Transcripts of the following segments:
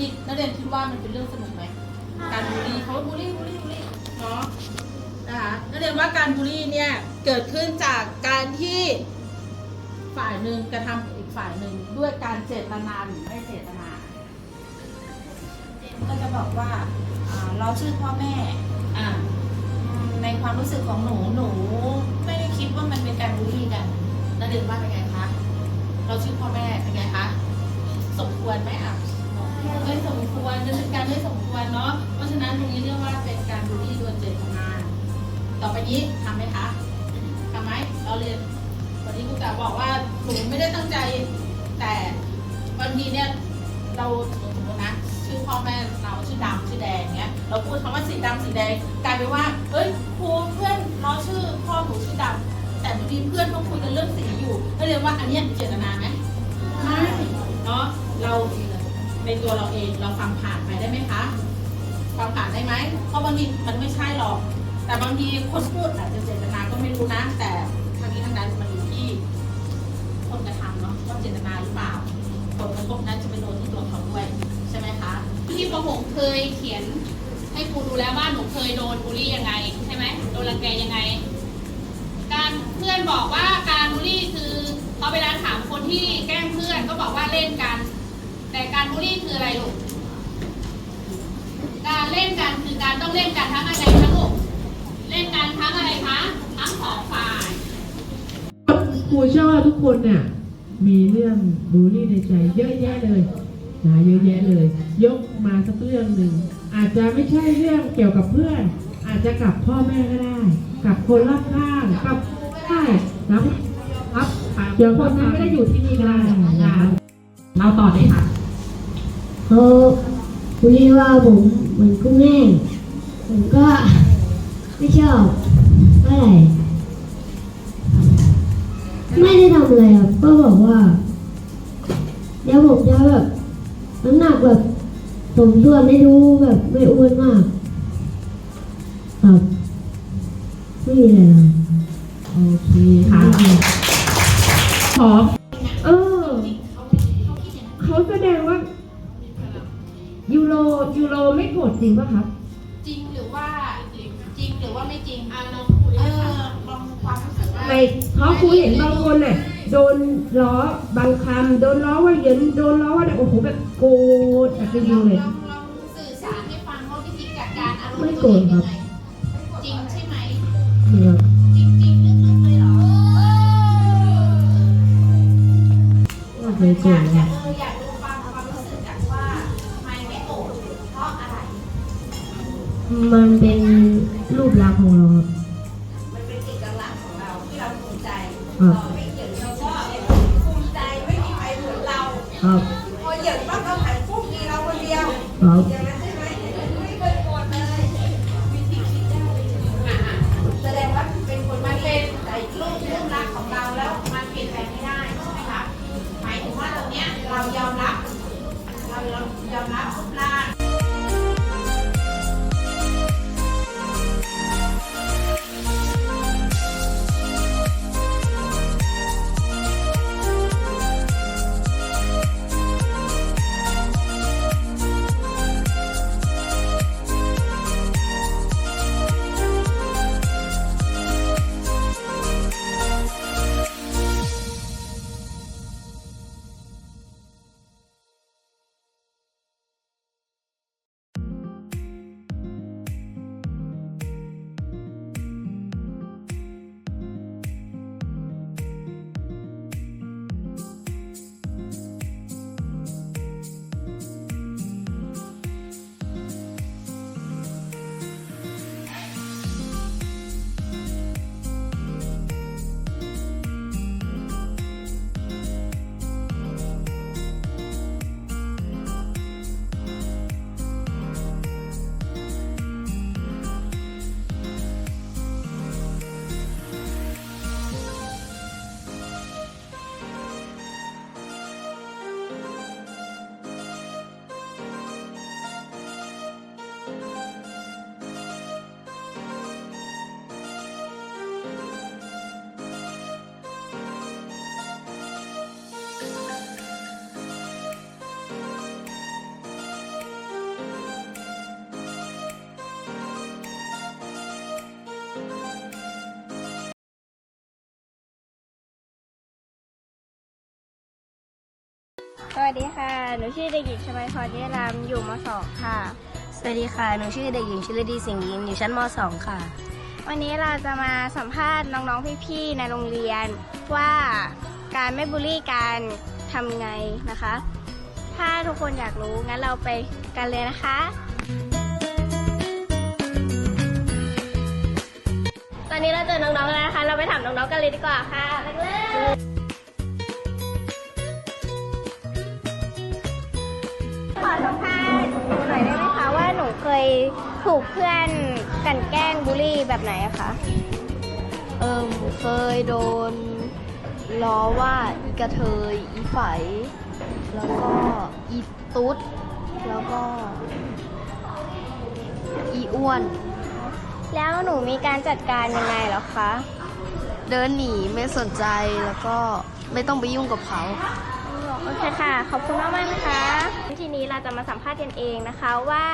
มากนานมากวันนี้นักเรียนคิดว่ามันเป็นเรื่องสนุกไหมการบูลลี่เขาบูลลี่บูลลี่บูลลี่เนาะนะคะนักเรียนว่าการบูลลี่เนี่ยเกิดขึ้นจากการที่ฝ่ายหนึ่งกระทำกับอีกฝ่ายหนึ่งด้วยการเจตนาหรือไม่เจตนา ก็จะบอกว่าอ่าเราชื่อพ่อแม่อ่าอืมในความรู้สึกของหนูหนูไม่ได้คิดว่ามันเป็นการบูลลี่กันนักเรียนว่าเป็นไงคะเราชื่อพ่อแม่เป็นไงคะสมควรไหมอะ ไม่สมควรดำเป็นการไม่สมควรเนาะ เพราะฉะนั้นตรงนี้เรียกว่าเป็นการบูลลี่โดยเจตนา ต่อไปนี้ทำไหมคะทำไหมเราเรียนวันนี้ครูจ๋าบอกว่าหนูไม่ได้ตั้งใจ แต่บางทีเนี่ยเราสมมตินะชื่อพ่อแม่เราชื่อดำชื่อแดงเงี้ยเราพูดคำว่าสีดำสีแดงกลายเป็นว่าเฮ้ยครูเพื่อนเราชื่อพ่อหนูชื่อดำแต่บางทีเพื่อนเขาคุยกันเรื่องสีอยู่ก็เรียกว่าอันนี้เจตนาไหมไม่เนาะเรา ในตัวเราเองเราฟังผ่านไปได้ไหมคะฟังผ่านได้ไหมเพราะบางทีมันไม่ใช่หรอก แต่บางทีคนพูดอาจจะเจตนาก็ไม่รู้นะ แต่ทางนี้ทางนั้นมันอยู่ที่คนกระทำเนาะว่าเจตนาหรือเปล่าผลกระทบนั้นจะไปโดนที่ตัวเขาด้วยใช่ไหมคะที่ประหงเคยเขียนให้ครูดูแล้วว่าหนูเคยโดนบูลลี่ยังไงใช่ไหมโดนรังแกยังไง การเพื่อนบอกว่าการบูลลี่คือพอเวลาถามคนที่แกล้งเพื่อนก็บอกว่าเล่นกัน แต่การบูลลี่คืออะไรลูก การเล่นกันคือการต้องเล่นกันทั้งอะไรทั้งลูก เล่นกันทั้งอะไรคะ ทั้งสองฝ่ายครูเชื่อว่าทุกคนเนี่ยมีเรื่องบูลลี่ในใจเยอะแยะเลยนะเยอะแยะเลย ยกมาสักเรื่องหนึ่งอาจจะไม่ใช่เรื่องเกี่ยวกับเพื่อน อาจจะกับพ่อแม่ก็ได้ กับคนรอบข้างกับได้นะครับเดี๋ยวคนนั้นไม่ได้อยู่ที่นี่ก็ได้นะคะเราต่อได้ค่ะ เขาคุยว่าผมเหมือนกุ้งแห้งผมก็ไม่ชอบเท่าไหร่ไม่ได้ทำอะไรครับก็บอกว่า เดี๋ยวผมจะแบบน้ำหนักแบบสมส่วนไม่รู้แบบไม่อ้วนมาก ครับไม่มีอะไรหรอกโอเคค่ะขอเออเขาแสดงว่า ยูโรยูโรไม่โกรธจริงป่ะครับจริงหรือว่าจริงหรือว่าไม่จริงอะลองพูดเอให้ฟังอลองความรู้สึกว่าในเพราะครูเห็นบางคนน่ะโดนล้อบางคำโดนล้อว่าเหยินโดนล้อว่าโอ้โหแบบโกรธแบบจริงๆเลย ลองลองสื่อสารให้ฟังว่าวิธีจัดการอารมณ์ไม่ตัวโกรเอธงครัยังบไงจริงใช่ไหมเนี่ยจริงจริงๆลึกๆเลยเหรอ ไม่เคยโกรอยาธกเลจะ วัสดีค่ะ หนูชื่อเด็กหญิงชมัยพรเยรามอยู่ม .2 ค่ะ สวัสดีค่ะ หนูชื่อเด็กหญิงชิลดีสิงห์ยิมอยู่ชั้นม .2 ค่ะ วันนี้เราจะมาสัมภาษณ์น้องๆ พี่ๆ ในโรงเรียน ว่าการไม่บูลลี่การทำไงนะคะ ถ้าทุกคนอยากรู้ งั้นเราไปกันเลยนะคะ ตอนนี้เราเจอน้องๆแล้วนะคะ เราไปถามน้องๆกันเลยดีกว่าค่ะไปเลย อสัมภาษณ์หนูหน่อยได้ไหมคะว่าหนูเคยถูกเพื่อนกลันแกล้งบูลลี่แบบไหนอะคะเอิมเคยโดนล้อว่าอีกระเทยอีไฝแล้วก็อีตุ๊ด แล้วก็ อีอ้วน แล้วหนูมีการจัดการยังไงเหรอคะ เดินหนีไม่สนใจแล้วก็ไม่ต้องไปยุ่งกับเขา โอเคค่ะ ขอบคุณมากมากๆนะคะ ทีนี้เราจะมาสัมภาษณ์กันเองนะคะว่า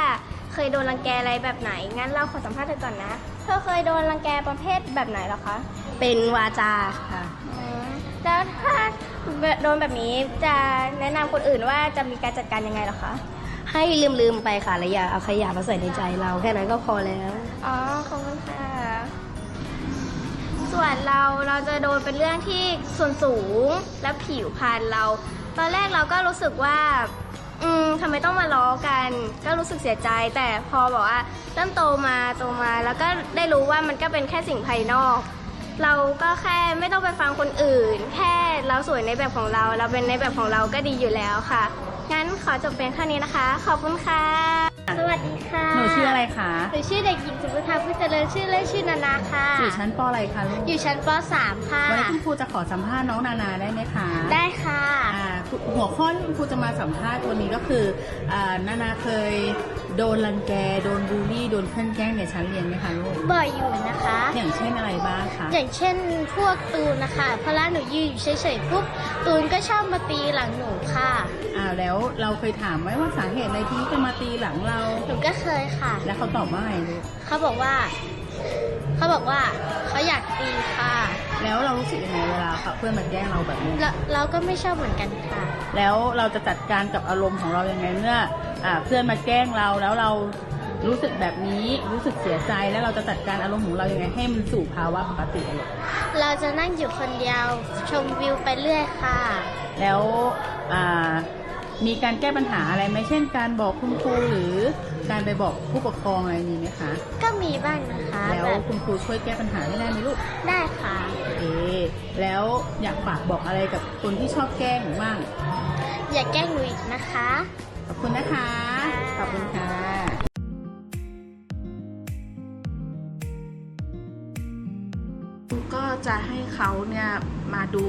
เคยโดนรังแกอะไรแบบไหน งั้นเราขอสัมภาษณ์เธอก่อนนะ เธอเคยโดนรังแกประเภทแบบไหนเหรอคะ เป็นวาจาค่ะอืมแล้วถ้าโดนแบบนี้จะแนะนำคนอื่นว่าจะมีการจัดการยังไงเหรอคะ ให้ลืมลืมๆไปค่ะแล้วอย่าเอาขยะมาใส่ในใจเราแค่นั้นก็พอแล้ว อ๋อ ขอบคุณค่ะ ส่วนเราเราจะโดนเป็นเรื่องที่ส่วนสูงและผิวพรรณเรา ตอนแรกเราก็รู้สึกว่า อืมทำไมต้องมาล้อกัน ก็รู้สึกเสียใจ แต่พอบอกว่าเริ่มโตมาโตมาแล้วก็ได้รู้ว่ามันก็เป็นแค่สิ่งภายนอก เราก็แค่ไม่ต้องไปฟังคนอื่น แค่เราสวยในแบบของเรา เราเป็นในแบบของเราก็ดีอยู่แล้วค่ะ งั้นขอจบเป็นแค่นี้นะคะ ขอบคุณค่ะ วัสดีค่ะหนูชื่ออะไรคะหนูชื่อเด็กหญิงสุภธาพุทธเจริญชื่อเล่นชื่อนานาค่ะอยู่ชั้นปอะไรคะลูกอยู่ชั้นป .3 ค่ะวันนี้คุณครูจะขอสัมภาษณ์น้องนานาได้ไหมคะได้ค่ะอ่าหัวข้อที่คุณครูจะมาสัมภาษณ์วันนี้ก็คืออ่านานาเคย โดนรังแก โดนบูลลี่ โดนเพื่อนแกล้งในชั้นเรียนไหมคะลูก บ่อยอยู่นะคะ อย่างเช่นอะไรบ้างคะ อย่างเช่นพวกตูนนะคะเพราะว่าหนูยืนอยู่เฉยๆปุ๊บตูนก็ชอบมาตีหลังหนูค่ะ อ่าแล้วเราเคยถามไหมว่าสาเหตุอะไรที่จะมาตีหลังเรา หนูก็เคยค่ะ แล้วเขาตอบว่าไงลูก เขาบอกว่า เขาบอกว่าเขาอยากตีค่ะ แล้วเรารู้สึกยังไงเวลาเพื่อนมาแกล้งเราแบบนี้แล้วเราก็ไม่ชอบเหมือนกันค่ะ แล้วเราจะจัดการกับอารมณ์ของเรายังไงเมื่ออ่า เพื่อนมาแกล้งเราแล้วเรารู้สึกแบบนี้รู้สึกเสียใจแล้วเราจะจัดการอารมณ์ของเรายังไงให้มันสู่ภาวะปกติอะลูกเราจะนั่งอยู่คนเดียวชมวิวไปเรื่อยค่ะ แล้วอ่ามีการแก้ปัญหาอะไรไหมเช่น การบอกคุณครูหรือการไปบอกผู้ปกครองอะไรมีไหมคะ ก็มีบ้างนะคะ แล้วแบบคุณครูช่วยแก้ปัญหาได้ไหมลูกได้ค่ะโอเคแล้วอยากฝากบอกอะไรกับคนที่ชอบแกล้งบ้างอย่าแกล้งหนูอีกนะคะ จะให้เขาเนี่ยมาดู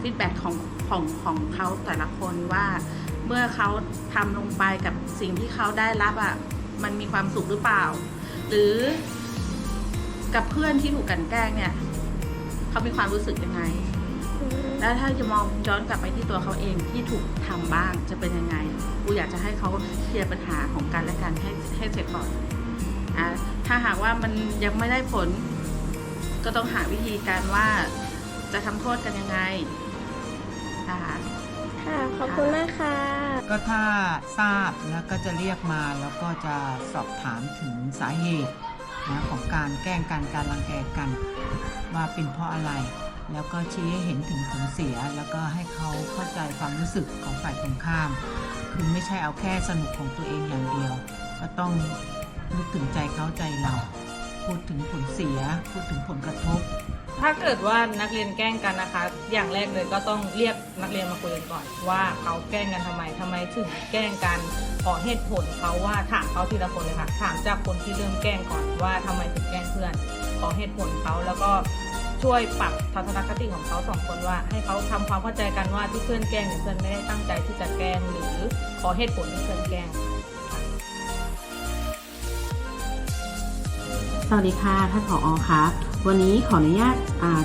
ฟีดแบ็ของของของเขาแต่ละคนว่า เมื่อเขาทำลงไปกับสิ่งที่เขาได้รับอะ่ะมันมีความสุขหรือเปล่า หรือกับเพื่อนที่ถูกกลันแกล้งเนี่ยเขามีความรู้สึกยังไง แล้วถ้าจะมองย้อนกลับไปที่ตัวเขาเองที่ถูกทำบ้างจะเป็นยังไงกูอยากจะให้เขาเคลียร์ปัญหาของกันและกันให้ให้เสร็จก่อนอะถ้าหากว่ามันยังไม่ได้ผล ก็ต้องหาวิธีการว่าจะทำโทษกันยังไงนะคะค่ะ ขอบคุณมากค่ะ ก็ถ้าทราบแล้วก็จะเรียกมาแล้วก็จะสอบถามถึงสาเหตุนะของการแกล้งกันการรังแกกัน ว่าเป็นเพราะอะไร แล้วก็ชี้ให้เห็นถึงผลเสีย แล้วก็ให้เขาเข้าใจความรู้สึกของฝ่ายตรงข้าม คือไม่ใช่เอาแค่สนุกของตัวเองอย่างเดียว ก็ต้องนึกถึงใจเขาใจเรา พูดถึงผลเสีย พูดถึงผลกระทบ ถ้าเกิดว่านักเรียนแกล้งกันนะคะ อย่างแรกเลยก็ต้องเรียกนักเรียนมาคุยกันก่อน ว่าเขาแกล้งกันทำไมทำไมถึงแกล้งกันขอเหตุผลเขาว่าถามเขาทีละคนเลยค่ะถามจากคนที่เริ่มแกล้งก่อนว่าทำไมถึงแกล้งเพื่อน ขอเหตุผลเขาแล้วก็ช่วยปรับทัศนคติของเขาสองคนว่า ให้เขาทำความเข้าใจกันว่าที่เพื่อนแกล้งเนี่ยเพื่อนไม่ได้ตั้งใจที่จะแกล้งหรือขอเหตุผลที่เพื่อนแกล้ง สวัสดีค่ะท่านผอคะวันนี้ขออนุญาต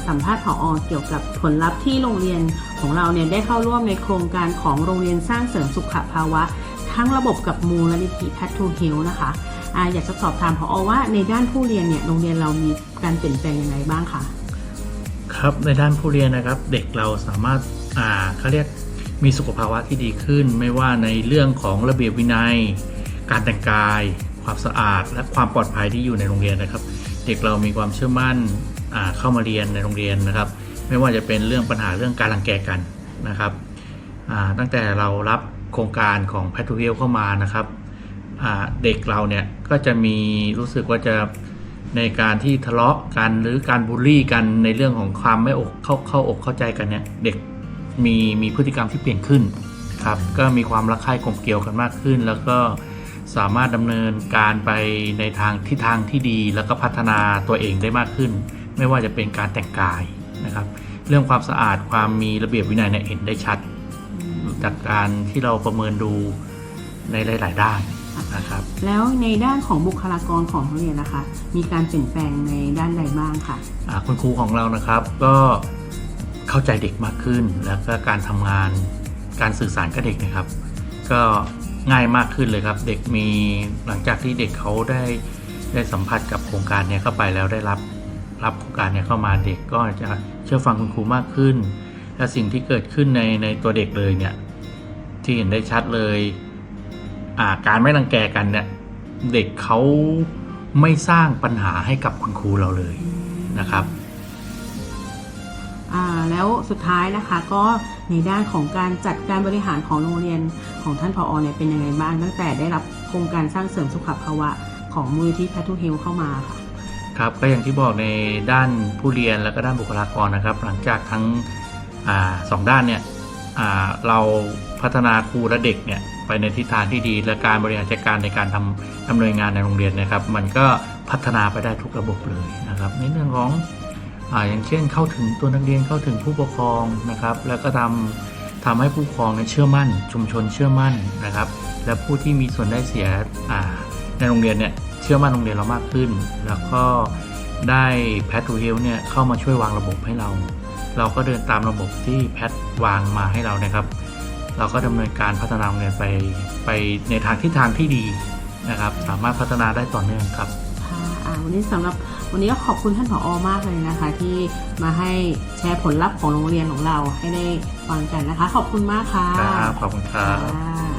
สัมภาษณ์ผอเกี่ยวกับผลลัพธ์ที่โรงเรียนของเราเนี่ยได้เข้าร่วมในโครงการของโรงเรียนสร้างเสริมสุขภาวะ ทั้งระบบกับมูลนิธิพัทูเฮลนะคะออยากจะสอบถามผอว่าในด้านผู้เรียนเนี่ยโรงเรียนเรามีการเปลี่ยนแปลงยังไงบ้างคะครับในด้านผู้เรียนนะครับเด็กเราสามารถอ่าเขาเรียกมีสุขภาวะที่ดีขึ้น ไม่ว่าในเรื่องของระเบียบวินัย การแต่งกาย ความสะอาด และความปลอดภัยที่อยู่ในโรงเรียนนะครับ เด็กเรามีความเชื่อมั่นเข้ามาเรียนในโรงเรียนนะครับ ไม่ว่าจะเป็นเรื่องปัญหาเรื่องการรังแกกันนะครับตั้งแต่เรารับโครงการของแพท o เ e ลเข้ามานะครับเด็กเราเนี่ยก็จะมีรู้สึกว่าจะในการที่ทะเลาะกันหรือการบูลลี่กันในเรื่องของความไม่อกเข้าเข้าอกเข้าใจกันเนี่ยเด็กมีมีพฤติกรรมที่เปลี่ยนขึ้นครับก็มีความรักใคร่กลมเกลียวกันมากขึ้น แล้วก็ สามารถดำเนินการไปในทางทิศทางที่ดีแล้วก็พัฒนาตัวเองได้มากขึ้น ไม่ว่าจะเป็นการแต่งกายนะครับ เรื่องความสะอาดความมีระเบียบวินัยเนี่ยเห็นได้ชัด จากการที่เราประเมินดูในหลาย ๆ ด้านนะครับ แล้วในด้านของบุคลากรของโรงเรียนนะคะ มีการเปลี่ยนแปลงในด้านใดบ้างค่ะอ่าคุณครูของเรานะครับก็เข้าใจเด็กมากขึ้น แล้วก็การทำงานการสื่อสารกับเด็กนะครับ ก็ ง่ายมากขึ้นเลยครับ เด็กมีหลังจากที่เด็กเขาได้ได้สัมผัสกับโครงการเนี้ยเข้าไปแล้วได้รับรับโครงการเนี้ยเข้ามาเด็กก็จะเชื่อฟังคุณครูมากขึ้น และสิ่งที่เกิดขึ้นในในตัวเด็กเลยเนี่ยที่เห็นได้ชัดเลยอ่าการไม่รังแกกันเนี่ยเด็กเขาไม่สร้างปัญหาให้กับคุณครูเราเลยนะครับ แล้วสุดท้ายนะคะก็ในด้านของการจัดการบริหารของโรงเรียนของท่านผอเนี่ยเป็นยังไงบ้างตั้งแต่ได้รับโครงการสร้างเสริมสุขภาวะของมูลที่แพทูเฮลเข้ามาค่ะครับก็อย่างที่บอกในด้านผู้เรียนแล้วก็ด้านบุคลากรนะครับ หลังจากทั้งอสองด้านเนี่ยเราพัฒนาครูและเด็กเนี่ยไปในทิศทางที่ดีและการบริหารจัดการในการทำดำเนินงานในโรงเรียนนะครับ มันก็พัฒนาไปได้ทุกระบบเลยนะครับในเรื่องของ ออย่างเช่นเข้าถึงตัวนักเรียนเข้าถึงผู้ปกครองนะครับ แล้วก็ทำทำให้ผู้ปกครองเนี่ยเชื่อมั่น ชุมชนเชื่อมั่นนะครับ และผู้ที่มีส่วนได้เสียในโรงเรียนเนี่ยเชื่อมั่นโรงเรียนเรามากขึ้น แล้วก็ได้แพท to Health เนี่ยเข้ามาช่วยวางระบบให้เรา เราก็เดินตามระบบที่แพทวางมาให้เรานะครับ เราก็ดำเนินการพัฒนาโรงเรียนไปไปในทางทิศทางที่ดีนะครับ สามารถพัฒนาได้ต่อเนื่องครับค่ะวันนี้สำหรับ วันนี้ก็ขอบคุณท่านผอมากเลยนะคะ ที่มาให้แชร์ผลลัพธ์ของโรงเรียนของเราให้ได้ฟังกันนะคะ ขอบคุณมากค่ะ ครับ ขอบคุณครับค่ะ